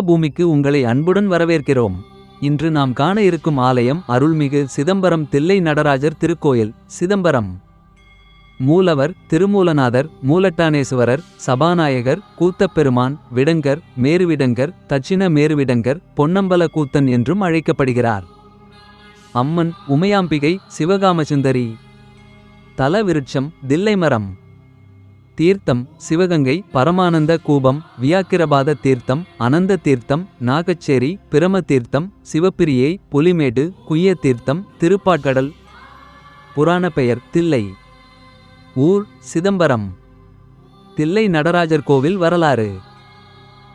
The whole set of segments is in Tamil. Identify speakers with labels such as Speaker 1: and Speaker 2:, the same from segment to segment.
Speaker 1: தேவபூமிக்கு உங்களை அன்புடன் வரவேற்கிறோம். இன்று நாம் காண இருக்கும் ஆலயம் அருள்மிகு சிதம்பரம் தில்லை நடராஜர் திருக்கோயில் சிதம்பரம். மூலவர் திருமூலநாதர் மூலட்டானேஸ்வரர் சபாநாயகர் கூத்தப்பெருமான் விடங்கர் மேருவிடங்கர் தட்சிண மேருவிடங்கர் பொன்னம்பல கூத்தன் என்றும் அழைக்கப்படுகிறார். அம்மன் உமையாம்பிகை சிவகாமசுந்தரி. தல விருட்சம் தில்லை மரம். தீர்த்தம் சிவகங்கை பரமானந்த கூபம் வியாக்கிரபாத தீர்த்தம் அனந்த தீர்த்தம் நாகச்சேரி பிரம தீர்த்தம் சிவப்பிரியை புலிமேடு குய்ய தீர்த்தம் திருப்பாட்கடல். புராண பெயர் தில்லை. ஊர் சிதம்பரம். தில்லை நடராஜர் கோவில் வரலாறு.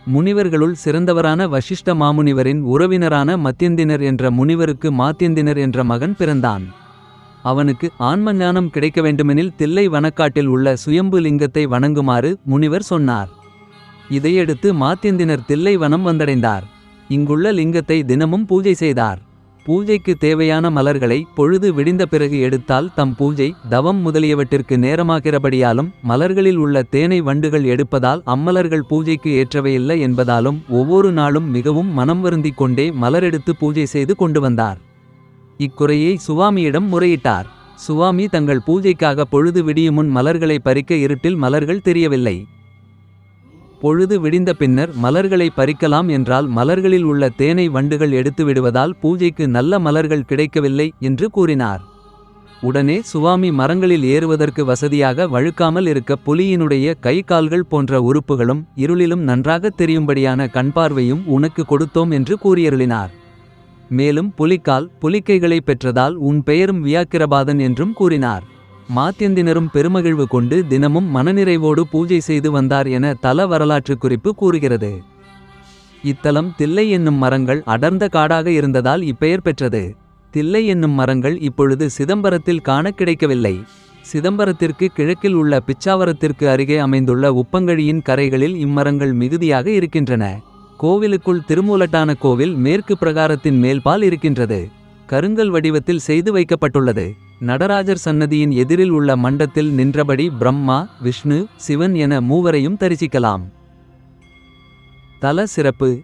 Speaker 1: முனிவர்களுள் சிறந்தவரான வசிஷ்ட மாமுனிவரின் உறவினரான மத்தியந்தினர் என்ற முனிவருக்கு மாத்தியந்தினர் என்ற மகன் பிறந்தான். அவனுக்கு ஆன்ம ஞானம் கிடைக்க வேண்டுமெனில் தில்லை வனக்காட்டில் உள்ள சுயம்பு லிங்கத்தை வணங்குமாறு முனிவர் சொன்னார். இதையடுத்து மாத்தியந்தினர் தில்லை வனம் வந்தடைந்தார். இங்குள்ள லிங்கத்தை தினமும் பூஜை செய்தார். பூஜைக்கு தேவையான மலர்களை பொழுது விடிந்த பிறகு எடுத்தால் தம் பூஜை தவம் முதலியவற்றிற்கு நேரமாகிறபடியாலும் மலர்களில் உள்ள தேனை வண்டுகள் எடுப்பதால் அம்மலர்கள் பூஜைக்கு ஏற்றவையில்லை என்பதாலும் ஒவ்வொரு நாளும் மிகவும் மனம் வருந்திக் கொண்டே மலரெடுத்து பூஜை செய்து கொண்டு வந்தார். இக்குறையை சுவாமியிடம் முறையிட்டார். சுவாமி தங்கள் பூஜைக்காக பொழுது விடியுமுன் மலர்களை பறிக்க இருட்டில் மலர்கள் தெரியவில்லை. பொழுது விடிந்த பின்னர் மலர்களை பறிக்கலாம் என்றால் மலர்களில் உள்ள தேனை வண்டுகள் எடுத்து விடுவதால் பூஜைக்கு நல்ல மலர்கள் கிடைக்கவில்லை என்று கூறினார். உடனே சுவாமி மரங்களில் ஏறுவதற்கு வசதியாக வழுக்காமல் இருக்க புலியினுடைய கை கால்கள் போன்ற உறுப்புகளும் இருளிலும் நன்றாகத் தெரியும்படியான கண்பார்வையும் உனக்கு கொடுத்தோம் என்று கூறியருளினார். மேலும் புலிக்கால் புலிக்கைகளை பெற்றதால் உன் பெயரும் வியாக்கிரபாதன் என்றும் கூறினார். மாத்தியந்தினரும் பெருமகிழ்வு கொண்டு தினமும் மனநிறைவோடு பூஜை செய்து வந்தார் என தல வரலாற்று குறிப்பு கூறுகிறது. இத்தலம் தில்லை என்னும் மரங்கள் அடர்ந்த காடாக இருந்ததால் இப்பெயர் பெற்றது. தில்லை என்னும் மரங்கள் இப்பொழுது சிதம்பரத்தில் காண கிடைக்கவில்லை. சிதம்பரத்திற்கு கிழக்கில் உள்ள பிச்சாவரத்திற்கு அருகே அமைந்துள்ள உப்பங்கழியின் கரைகளில் இம்மரங்கள் மிகுதியாக இருக்கின்றன. கோவிலுக்குள் திருமூலட்டான கோவில் மேற்கு பிரகாரத்தின் மேல்பால் இருக்கின்றது. கருங்கல் வடிவத்தில் செய்து வைக்கப்பட்டுள்ளது. நடராஜர் சன்னதியின் எதிரில் உள்ள மண்டத்தில் நின்றபடி பிரம்மா விஷ்ணு சிவன் என மூவரையும் தரிசிக்கலாம். தல சிறப்பு.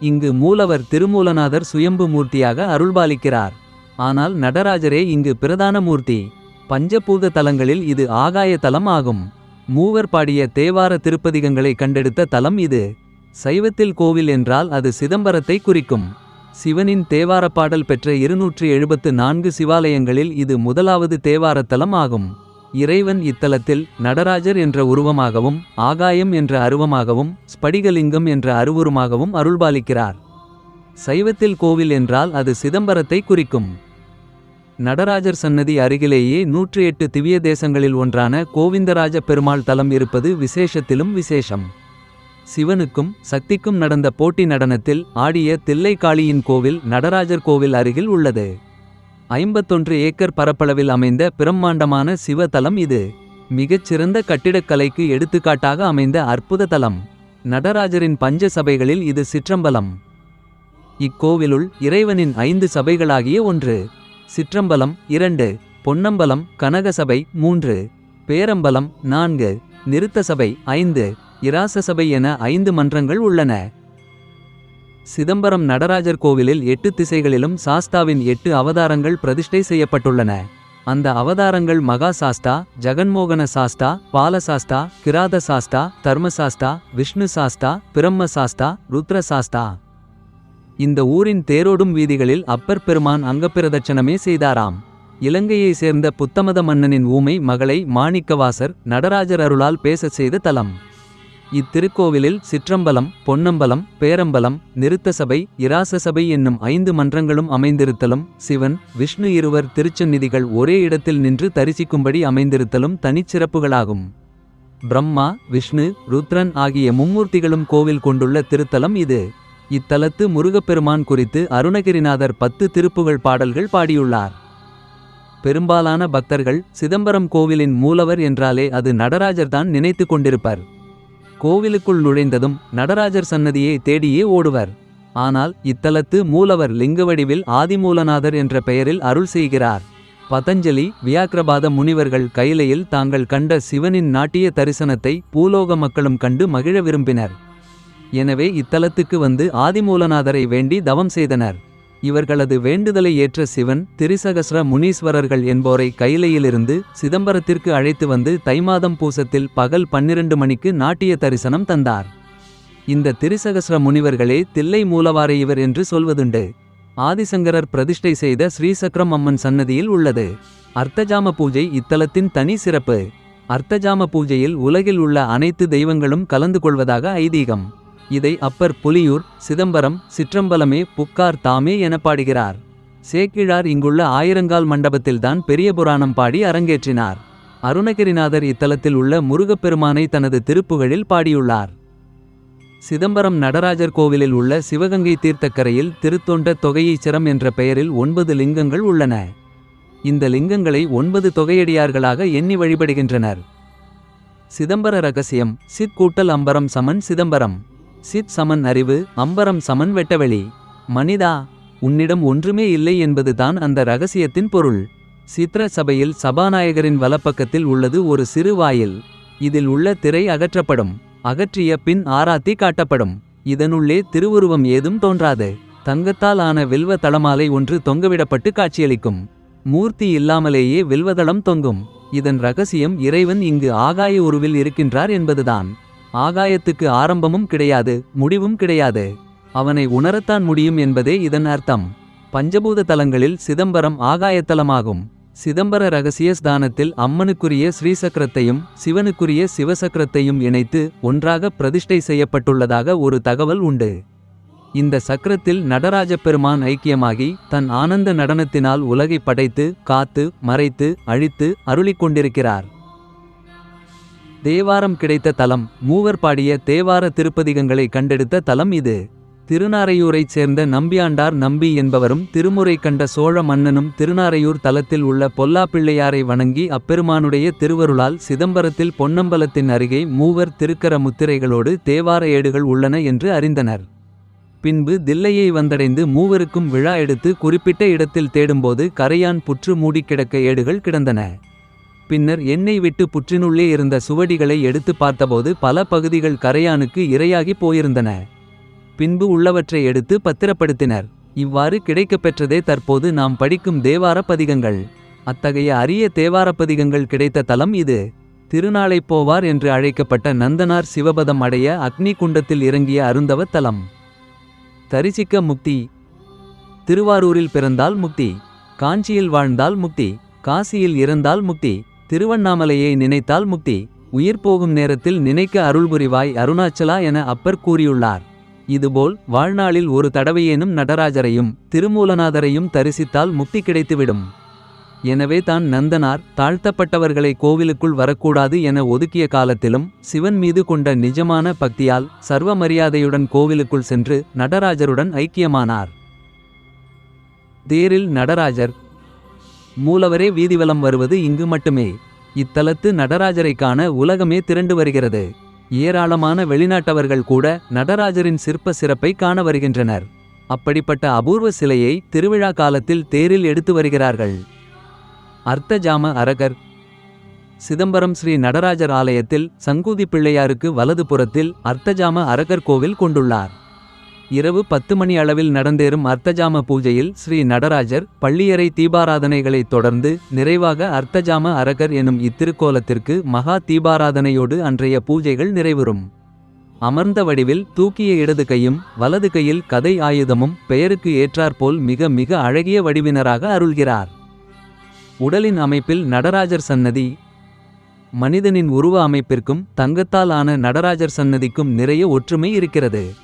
Speaker 1: இங்கு மூலவர் திருமூலநாதர் சுயம்பு மூர்த்தியாக அருள்பாலிக்கிறார். ஆனால் நடராஜரே இங்கு பிரதான மூர்த்தி. பஞ்சபூத தலங்களில் இது ஆகாய தலம் ஆகும். மூவர் பாடிய தேவார திருப்பதிகங்களை கண்டெடுத்த தலம் இது. சைவத்தில் கோவில் என்றால் அது சிதம்பரத்தை குறிக்கும். சிவனின் தேவாரப் பாடல் பெற்ற இருநூற்றி எழுபத்து நான்கு சிவாலயங்களில் இது முதலாவது தேவாரத்தலம் ஆகும். இறைவன் இத்தலத்தில் நடராஜர் என்ற உருவமாகவும் ஆகாயம் என்ற அருவமாகவும் ஸ்படிகலிங்கம் என்ற அருவுருமாகவும் அருள்பாலிக்கிறார். சைவத்தில் கோவில் என்றால் அது சிதம்பரத்தை குறிக்கும். நடராஜர் சன்னதி அருகிலேயே நூற்றி எட்டு திவ்ய தேசங்களில் ஒன்றான கோவிந்தராஜ பெருமாள் தலம் இருப்பது விசேஷத்திலும் விசேஷம். சிவனுக்கும் சக்திக்கும் நடந்த போட்டி நடனத்தில் ஆடிய தில்லைக்காளியின் கோவில் நடராஜர் கோவில் அருகில் உள்ளது. ஐம்பத்தொன்று ஏக்கர் பரப்பளவில் அமைந்த பிரம்மாண்டமான சிவதலம் இது. மிகச்சிறந்த கட்டிடக்கலைக்கு எடுத்துக்காட்டாக அமைந்த அற்புத தலம். நடராஜரின் பஞ்ச சபைகளில் இது சிற்றம்பலம். இக்கோவிலுள் இறைவனின் ஐந்து சபைகளாகிய ஒன்று சிற்றம்பலம் இரண்டு பொன்னம்பலம் கனகசபை மூன்று பேரம்பலம் நான்கு நிறுத்த சபை ஐந்து இராசசபை என ஐந்து மன்றங்கள் உள்ளன. சிதம்பரம் நடராஜர் கோவிலில் எட்டு திசைகளிலும் சாஸ்தாவின் எட்டு அவதாரங்கள் பிரதிஷ்டை செய்யப்பட்டுள்ளன. அந்த அவதாரங்கள் மகா சாஸ்தா ஜெகன்மோகன சாஸ்தா பாலசாஸ்தா கிராத சாஸ்தா தர்மசாஸ்தா விஷ்ணு சாஸ்தா பிரம்ம சாஸ்தா ருத்ர சாஸ்தா. இந்த ஊரின் தேரோடும் வீதிகளில் அப்பர் பெருமான் அங்கப்பிரதட்சணமே செய்தாராம். இலங்கையை சேர்ந்த புத்தமத மன்னனின் ஊமை மகளை மாணிக்கவாசர் நடராஜர் அருளால் பேசச் செய்த தலம். இத்திருக்கோவிலில் சிற்றம்பலம் பொன்னம்பலம் பேரம்பலம் நிறுத்தசபை இராசசபை என்னும் ஐந்து மன்றங்களும் அமைந்திருத்தலும் சிவன் விஷ்ணு இருவர் திருச்சந்நிதிகள் ஒரே இடத்தில் நின்று தரிசிக்கும்படி அமைந்திருத்தலும் தனிச்சிறப்புகளாகும். பிரம்மா விஷ்ணு ருத்ரன் ஆகிய மும்மூர்த்திகளும் கோவில் கொண்டுள்ள திருத்தலம் இது. இத்தலத்து முருகப்பெருமான் குறித்து அருணகிரிநாதர் பத்து திருப்புகழ் பாடல்கள் பாடியுள்ளார். பெரும்பாலான பக்தர்கள் சிதம்பரம் கோவிலின் மூலவர் என்றாலே அது நடராஜர்தான் நினைத்து கொண்டிருப்பர். கோவிலுக்குள் நுழைந்ததும் நடராஜர் சன்னதியை தேடியே ஓடுவர். ஆனால் இத்தலத்து மூலவர் லிங்கவடிவில் ஆதிமூலநாதர் என்ற பெயரில் அருள் செய்கிறார். பதஞ்சலி வியாக்கிரபாத முனிவர்கள் கைலையில் தாங்கள் கண்ட சிவனின் நாட்டிய தரிசனத்தை பூலோக மக்களும் கண்டு மகிழ விரும்பினர். எனவே இத்தலத்துக்கு வந்து ஆதிமூலநாதரை வேண்டி தவம் செய்தனர். இவர்களது வேண்டுதலை ஏற்ற சிவன் திரிசகஸ்ர முனீஸ்வரர்கள் என்போரை கைலையிலிருந்து சிதம்பரத்திற்கு அழைத்து வந்து தைமாதம் பூசத்தில் பகல் பன்னிரண்டு மணிக்கு நாட்டிய தரிசனம் தந்தார். இந்த திரிசகஸ்ர முனிவர்களே தில்லை மூலவாரை இவர் என்று சொல்வதுண்டு. ஆதிசங்கரர் பிரதிஷ்டை செய்த ஸ்ரீசக்கரம் அம்மன் சன்னதியில் உள்ளது. அர்த்தஜாம பூஜை இத்தலத்தின் தனி சிறப்பு. அர்த்தஜாம பூஜையில் உலகில் உள்ள அனைத்து தெய்வங்களும் கலந்து கொள்வதாக ஐதீகம். இதை அப்பர் புலியூர் சிதம்பரம் சிற்றம்பலமே புக்கார் தாமே என பாடுகிறார். சேக்கிழார் இங்குள்ள ஆயிரங்கால் மண்டபத்தில்தான் பெரிய புராணம் பாடி அரங்கேற்றினார். அருணகிரிநாதர் இத்தலத்தில் உள்ள முருகப்பெருமானை தனது திருப்புகழில் பாடியுள்ளார். சிதம்பரம் நடராஜர் கோவிலில் உள்ள சிவகங்கை தீர்த்தக்கரையில் திருத்தொண்ட தொகையீச்சரம் என்ற பெயரில் ஒன்பது லிங்கங்கள் உள்ளன. இந்த லிங்கங்களை ஒன்பது தொகையடியார்களாக எண்ணி வழிபடுகின்றனர். சிதம்பர ரகசியம் சித் கூட்டல் அம்பரம் சமன் சிதம்பரம். சித் சமன் அறிவு அம்பரம் சமன் வெட்டவெளி. மனிதா உன்னிடம் ஒன்றுமே இல்லை என்பதுதான் அந்த ரகசியத்தின் பொருள். சித்ர சபையில் சபாநாயகரின் வலப்பக்கத்தில் உள்ளது ஒரு சிறு வாயில். இதில் உள்ள திரை அகற்றப்படும். அகற்றிய பின் ஆராத்தி காட்டப்படும். இதனுள்ளே திருவுருவம் ஏதும் தோன்றாது. தங்கத்தால் ஆன வில்வ தளமாலை ஒன்று தொங்கவிடப்பட்டு காட்சியளிக்கும். மூர்த்தி இல்லாமலேயே வில்வதளம் தொங்கும். இதன் ரகசியம் இறைவன் இங்கு ஆகாய உருவில் இருக்கின்றார் என்பதுதான். ஆகாயத்துக்கு ஆரம்பமும் கிடையாது முடிவும் கிடையாது. அவனை உணரத்தான் முடியும் என்பதே இதன் அர்த்தம். பஞ்சபூத தலங்களில் சிதம்பரம் ஆகாயத்தலமாகும். சிதம்பர ரகசிய ஸ்தானத்தில் அம்மனுக்குரிய ஸ்ரீசக்கரத்தையும் சிவனுக்குரிய சிவசக்கரத்தையும் இணைத்து ஒன்றாக பிரதிஷ்டை செய்யப்பட்டுள்ளதாக ஒரு தகவல் உண்டு. இந்த சக்கரத்தில் நடராஜ பெருமான் ஐக்கியமாகி தன் ஆனந்த நடனத்தினால் உலகை படைத்து காத்து மறைத்து அழித்து அருளிக் கொண்டிருக்கிறார். தேவாரம் கிடைத்த தலம் மூவர் பாடிய தேவார திருப்பதிகங்களை கண்டெடுத்த தலம் இது. திருநாரையூரைச் சேர்ந்த நம்பியாண்டார் நம்பி என்பவரும் திருமுறை கண்ட சோழ மன்னனும் திருநாரையூர் தலத்தில் உள்ள பொல்லாப்பிள்ளையாரை வணங்கி அப்பெருமானுடைய திருவருளால் சிதம்பரத்தில் பொன்னம்பலத்தின் அருகே மூவர் திருக்கர முத்திரைகளோடு தேவார ஏடுகள் உள்ளன என்று அறிந்தனர். பின்பு தில்லையை வந்தடைந்து மூவருக்கும் விழா எடுத்து குறிப்பிட்ட இடத்தில் தேடும்போது கரையான் புற்று மூடிக் கிடக்க ஏடுகள் கிடந்தன. பின்னர் எண்ணெய் விட்டு புற்றினுள்ளே இருந்த சுவடிகளை எடுத்து பார்த்தபோது பல பகுதிகள் கரையானுக்கு இரையாகி போயிருந்தன. பின்பு உள்ளவற்றை எடுத்து பத்திரப்படுத்தினர். இவ்வாறு கிடைக்கப்பெற்றதே தற்போது நாம் படிக்கும் தேவார பதிகங்கள். அத்தகைய அரிய தேவார பதிகங்கள் கிடைத்த தலம் இது. திருநாளைப் போவார் என்று அழைக்கப்பட்ட நந்தனார் சிவபதம் அடைய அக்னி குண்டத்தில் இறங்கிய அருந்தவ தலம். தரிசிக்க முக்தி. திருவாரூரில் பிறந்தால் முக்தி. காஞ்சியில் வாழ்ந்தால் முக்தி. காசியில் இறந்தால் முக்தி. திருவண்ணாமலையை நினைத்தால் முக்தி. உயிர் போகும் நேரத்தில் நினைக்க அருள் புரிவாய் அருணாச்சலா என அப்பர் கூறியுள்ளார். இதுபோல் வாழ்நாளில் ஒரு தடவையேனும் நடராஜரையும் திருமூலநாதரையும் தரிசித்தால் முக்தி கிடைத்துவிடும். எனவே தான் நந்தனார் தாழ்த்தப்பட்டவர்களை கோவிலுக்குள் வரக்கூடாது என ஒதுக்கிய காலத்திலும் சிவன் மீது கொண்ட நிஜமான பக்தியால் சர்வ மரியாதையுடன் கோவிலுக்குள் சென்று நடராஜருடன் ஐக்கியமானார். தேரில் நடராஜர் மூலவரே வீதிவலம் வருவது இங்கு மட்டுமே. இத்தலத்து நடராஜரை காண உலகமே திரண்டு வருகிறது. ஏராளமான வெளிநாட்டவர்கள் கூட நடராஜரின் சிற்ப சிறப்பை காண வருகின்றனர். அப்படிப்பட்ட அபூர்வ சிலையை திருவிழா காலத்தில் தேரில் எடுத்து வருகிறார்கள். அர்த்தஜாம அரகர். சிதம்பரம் ஸ்ரீ நடராஜர் ஆலயத்தில் சங்கூதி பிள்ளையாருக்கு வலது புறத்தில் அர்த்தஜாம அரகர் கோவில் கொண்டுள்ளார். இரவு பத்து மணி அளவில் நடந்தேறும் அர்த்தஜாம பூஜையில் ஸ்ரீ நடராஜர் பள்ளியறை தீபாராதனைகளைத் தொடர்ந்து நிறைவாக அர்த்தஜாம அரகர் எனும் இத்திருக்கோலத்திற்கு மகா தீபாராதனையோடு அன்றைய பூஜைகள் நிறைவுறும். அமர்ந்த வடிவில் தூக்கிய இடது கையும் வலது கையில் கதை ஆயுதமும் பெயருக்கு ஏற்றாற்போல் மிக மிக அழகிய வடிவினராக அருள்கிறார். உடலின் அமைப்பில் நடராஜர் சன்னதி மனிதனின் உருவ அமைப்பிற்கும் தங்கத்தால் ஆன நடராஜர் சன்னதிக்கும் நிறைய ஒற்றுமை இருக்கிறது.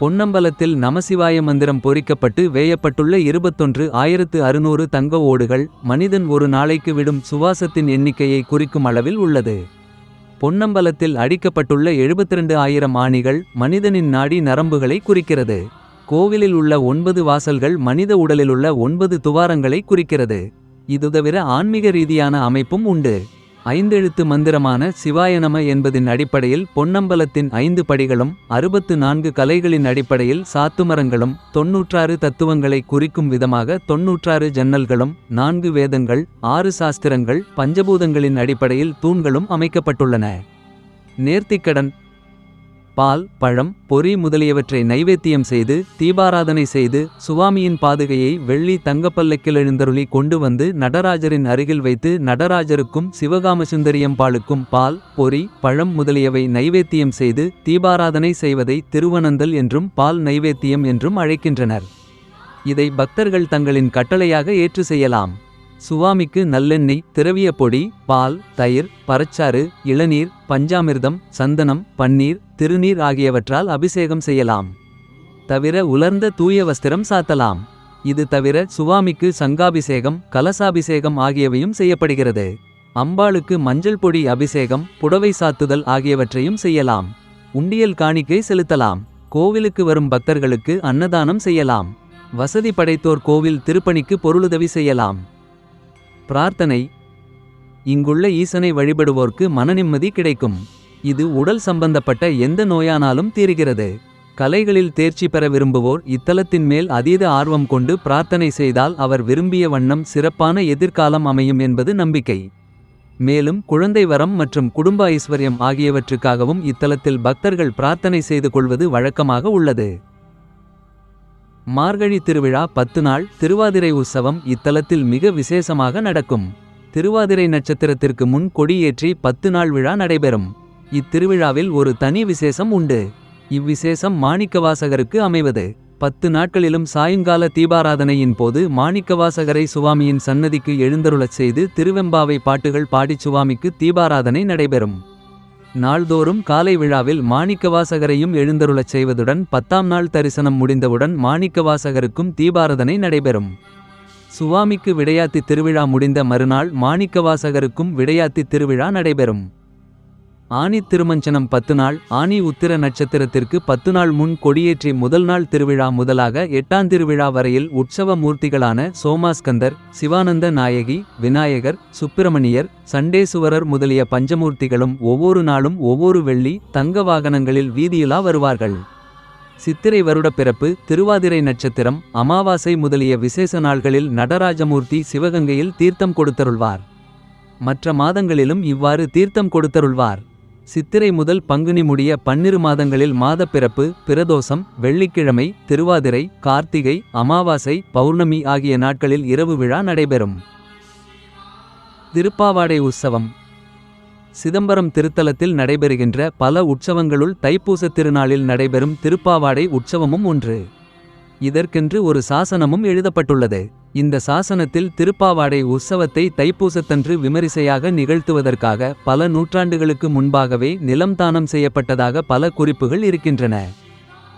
Speaker 1: பொன்னம்பலத்தில் நமசிவாய மந்திரம் பொறிக்கப்பட்டு வேயப்பட்டுள்ள இருபத்தொன்று ஆயிரத்து அறுநூறு தங்க ஓடுகள் மனிதன் ஒரு நாளைக்கு விடும் சுவாசத்தின் எண்ணிக்கையை குறிக்கும் அளவில் உள்ளது. பொன்னம்பலத்தில் அடிக்கப்பட்டுள்ள எழுபத்திரண்டு ஆயிரம் ஆணிகள் மனிதனின் நாடி நரம்புகளை குறிக்கிறது. கோவிலில் உள்ள ஒன்பது வாசல்கள் மனித உடலிலுள்ள ஒன்பது துவாரங்களை குறிக்கிறது. இது தவிர ஆன்மீக ரீதியான அமைப்பும் உண்டு. ஐந்தெழுத்து மந்திரமான சிவாயனம என்பதின் அடிப்படையில் பொன்னம்பலத்தின் ஐந்து படிகளும் அறுபத்து நான்கு கலைகளின் அடிப்படையில் சாத்துமரங்களும் தொன்னூற்றாறு தத்துவங்களை குறிக்கும் விதமாக தொன்னூற்றாறு ஜன்னல்களும் நான்கு வேதங்கள் ஆறு சாஸ்திரங்கள் பஞ்சபூதங்களின் அடிப்படையில் தூண்களும் அமைக்கப்பட்டுள்ளன. நேர்த்திக்கடன் பால் பழம் பொறி முதலியவற்றை நைவேத்தியம் செய்து தீபாராதனை செய்து சுவாமியின் பாதுகையை வெள்ளி தங்கப்பல்லக்கில் எழுந்தருளி கொண்டு வந்து நடராஜரின் அருகில் வைத்து நடராஜருக்கும் சிவகாமசுந்தரியம்பாளுக்கும் பால் பொறி பழம் முதலியவை நைவேத்தியம் செய்து தீபாராதனை செய்வதை திருவனந்தல் என்றும் பால் நைவேத்தியம் என்றும் அழைக்கின்றனர். இதை பக்தர்கள் தங்களின் கட்டளையாக ஏற்று செய்யலாம். சுவாமிக்கு நல்லெண்ணெய் திரவிய பொடி பால் தயிர் பறச்சாறு இளநீர் பஞ்சாமிர்தம் சந்தனம் பன்னீர் திருநீர் ஆகியவற்றால் அபிஷேகம் செய்யலாம். தவிர உலர்ந்த தூய வஸ்திரம் சாத்தலாம். இது தவிர சுவாமிக்கு சங்காபிஷேகம் கலசாபிஷேகம் ஆகியவையும் செய்யப்படுகிறது. அம்பாளுக்கு மஞ்சள் பொடி அபிஷேகம் புடவை சாத்துதல் ஆகியவற்றையும் செய்யலாம். உண்டியல் காணிக்கை செலுத்தலாம். கோவிலுக்கு வரும் பக்தர்களுக்கு அன்னதானம் செய்யலாம். வசதி படைத்தோர் கோவில் திருப்பணிக்கு பொருளுதவி செய்யலாம். பிரார்த்தனை. இங்குள்ள ஈசனை வழிபடுவோர்க்கு மனநிம்மதி கிடைக்கும். இது உடல் சம்பந்தப்பட்ட எந்த நோயானாலும் தீர்கிறது. கலைகளில் தேர்ச்சி பெற விரும்புவோர் இத்தலத்தின் மேல் அதீத ஆர்வம் கொண்டு பிரார்த்தனை செய்தால் அவர் விரும்பிய வண்ணம் சிறப்பான எதிர்காலம் அமையும் என்பது நம்பிக்கை. மேலும் குழந்தை வரம் மற்றும் குடும்ப ஐஸ்வர்யம் ஆகியவற்றுக்காகவும் இத்தலத்தில் பக்தர்கள் பிரார்த்தனை செய்து கொள்வது வழக்கமாக உள்ளது. மார்கழி திருவிழா பத்து நாள் திருவாதிரை உற்சவம் இத்தலத்தில் மிக விசேஷமாக நடக்கும். திருவாதிரை நட்சத்திரத்திற்கு முன் கொடியேற்றி பத்து நாள் விழா நடைபெறும். இத்திருவிழாவில் ஒரு தனி விசேஷம் உண்டு. இவ்விசேஷம் மாணிக்கவாசகருக்கு அமைவது. பத்து நாட்களிலும் சாயங்கால தீபாராதனையின் போது மாணிக்கவாசகரை சுவாமியின் சன்னதிக்கு எழுந்தருளச் செய்து திருவெம்பாவை பாட்டுகள் பாடிச் சுவாமிக்கு தீபாராதனை நடைபெறும். நாள்தோறும் காலை விழாவில் மாணிக்கவாசகரையும் எழுந்தருளச் செய்வதுடன் பத்தாம் நாள் தரிசனம் முடிந்தவுடன் மாணிக்கவாசகருக்கும் தீபாரதனை நடைபெறும். சுவாமிக்கு விடையாத்தி திருவிழா முடிந்த மறுநாள் மாணிக்கவாசகருக்கும் விடையாத்தி திருவிழா நடைபெறும். ஆனி திருமஞ்சனம் பத்து நாள் ஆனி உத்திர நட்சத்திரத்திற்கு பத்து நாள் முன் கொடியேற்றி முதல் நாள் திருவிழா முதலாக எட்டாம் திருவிழா வரையில் உற்சவ மூர்த்திகளான சோமாஸ்கந்தர் சிவானந்த நாயகி விநாயகர் சுப்பிரமணியர் சண்டேசுவரர் முதலிய பஞ்சமூர்த்திகளும் ஒவ்வொரு நாளும் ஒவ்வொரு வெள்ளி தங்க வாகனங்களில் வீதியிலா வருவார்கள். சித்திரை வருட பிறப்பு திருவாதிரை நட்சத்திரம் அமாவாசை முதலிய விசேஷ நாள்களில் நடராஜமூர்த்தி சிவகங்கையில் தீர்த்தம் கொடுத்தருள்வார். மற்ற மாதங்களிலும் இவ்வாறு தீர்த்தம் கொடுத்தருள்வார். சித்திரை முதல் பங்குனி முடிய பன்னிரு மாதங்களில் மாதப்பிறப்பு பிரதோஷம் வெள்ளிக்கிழமை திருவாதிரை கார்த்திகை அமாவாசை பௌர்ணமி ஆகிய நாட்களில் இரவு விழா நடைபெறும். திருப்பாவாடை உற்சவம். சிதம்பரம் திருத்தலத்தில் நடைபெறுகின்ற பல உற்சவங்களுள் தைப்பூசத் திருநாளில் நடைபெறும் திருப்பாவாடை உற்சவமும் ஒன்று. இதற்கென்று ஒரு சாசனமும் எழுதப்பட்டுள்ளது. இந்த சாசனத்தில் திருப்பாவாடை உற்சவத்தை தைப்பூசத்தன்று விமரிசையாக நிகழ்த்துவதற்காக பல நூற்றாண்டுகளுக்கு முன்பாகவே நிலம் தானம் செய்யப்பட்டதாக பல குறிப்புகள் இருக்கின்றன.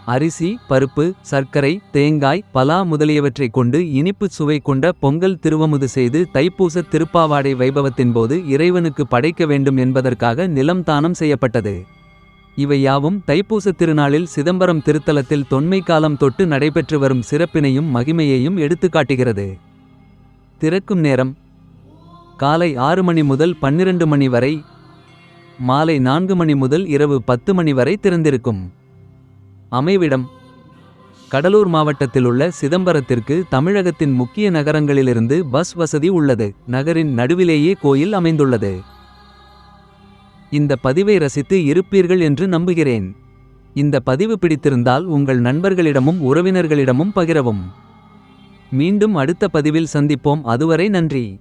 Speaker 1: அரிசி பருப்பு சர்க்கரை தேங்காய் பலா முதலியவற்றைக் கொண்டு இனிப்பு சுவை கொண்ட பொங்கல் திருவமுது செய்து தைப்பூச திருப்பாவாடை வைபவத்தின் போது இறைவனுக்கு படைக்க வேண்டும் என்பதற்காக நிலம் தானம் செய்யப்பட்டது. இவை யாவும் தைப்பூச திருநாளில் சிதம்பரம் திருத்தலத்தில் தொன்மை காலம் தொட்டு நடைபெற்று வரும் சிறப்பினையும் மகிமையையும் எடுத்துக்காட்டுகிறது திறக்கும் நேரம். காலை ஆறு மணி முதல் பன்னிரண்டு மணி வரை. மாலை நான்கு மணி முதல் இரவு பத்து மணி வரை திறந்திருக்கும். அமைவிடம். கடலூர் மாவட்டத்தில் உள்ள சிதம்பரத்திற்கு தமிழகத்தின் முக்கிய நகரங்களிலிருந்து பஸ் வசதி உள்ளது. நகரின் நடுவிலேயே கோயில் அமைந்துள்ளது. இந்த பதிவை ரசித்து இருப்பீர்கள் என்று நம்புகிறேன். இந்த பதிவு பிடித்திருந்தால் உங்கள் நண்பர்களிடமும் உறவினர்களிடமும் பகிரவும். மீண்டும் அடுத்த பதிவில் சந்திப்போம். அதுவரை நன்றி.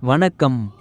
Speaker 1: வணக்கம்.